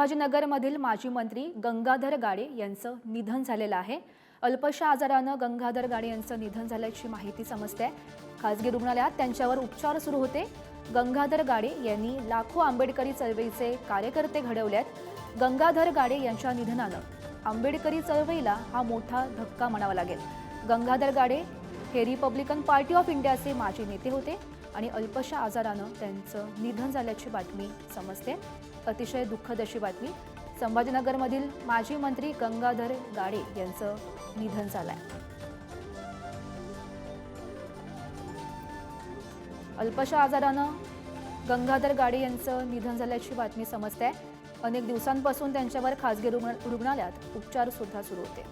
संभाजीनगरमधील माजी मंत्री गंगाधर गाडे यांचं निधन झालेलं आहे. अल्पशा आजारानं गंगाधर गाडे यांचं निधन झाल्याची माहिती समजते. खासगी रुग्णालयात त्यांच्यावर उपचार सुरू होते. गंगाधर गाडे यांनी लाखो आंबेडकरी चळवळीचे कार्यकर्ते घडवले आहेत गंगाधर गाडे यांच्या निधनानं आंबेडकरी चळवळीला हा मोठा धक्का म्हणावा लागेल. गंगाधर गाडे हे रिपब्लिकन पार्टी ऑफ इंडियाचे माजी नेते होते. आणि अल्पशा आजारानं त्यांचं निधन झाल्याची बातमी समजते. अतिशय दुःखद अशी बातमी. संभाजीनगरमधील माजी मंत्री गंगाधर गाडे यांचं निधन झालं आहे अल्पशा आजारानं गंगाधर गाडे यांचं निधन झाल्याची बातमी समजते. अनेक दिवसांपासून त्यांच्यावर खासगी रुग्ण रुग्णालयात उपचार सुद्धा सुरू होते.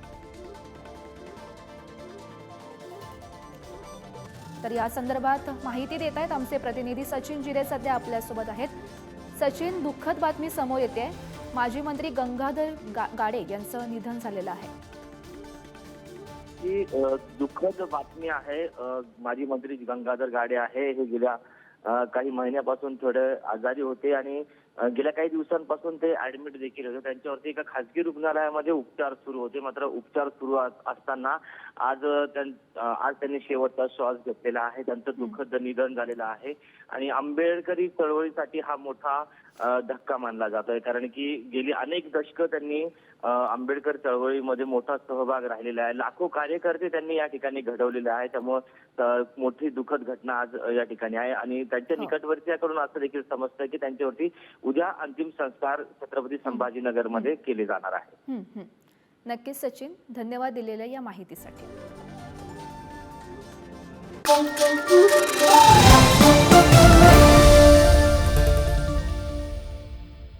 तर या संदर्भात माहिती देत आहेत आमचे प्रतिनिधी सचिन जिरे सध्या आपल्यासोबत आहेत. सचिन दुःखद बातमी समोर येते. माजी मंत्री गंगाधर गा गाडे यांचं निधन झालेलं आहे. ही दुःखद बातमी आहे माजी मंत्री गंगाधर गाडे आहे. हे गेल्या काही महिन्यापासून थोडे आजारी होते आणि गेल्या काही दिवसांपासून ते ऍडमिट देखील होते. त्यांच्यावरती एका खासगी रुग्णालयामध्ये उपचार सुरू होते. मात्र उपचार सुरू अस- असताना आज आज त्यांनी शेवटचा श्वास घेतलेला आहे. त्यांचं दुःखद निधन झालेलं आहे. आणि आंबेडकरी चळवळीसाठी हा मोठा धक्का मानला जातोय. कारण की गेली अनेक दशकं त्यांनी आंबेडकर चळवळीमध्ये मोठा सहभाग राहिलेला आहे. लाखो कार्यकर्ते त्यांनी या ठिकाणी घडवलेले आहे त्यामुळे मोठी दुःखद घटना आज या ठिकाणी आहे. आणि त्यांच्या हो. निकटवर्तीयाकडून असं देखील समजतं की त्यांच्यावरती उद्या अंतिम संस्कार छत्रपती संभाजीनगरमध्ये केले जाणार आहे. नक्कीच सचिन धन्यवाद दिलेल्या या माहितीसाठी.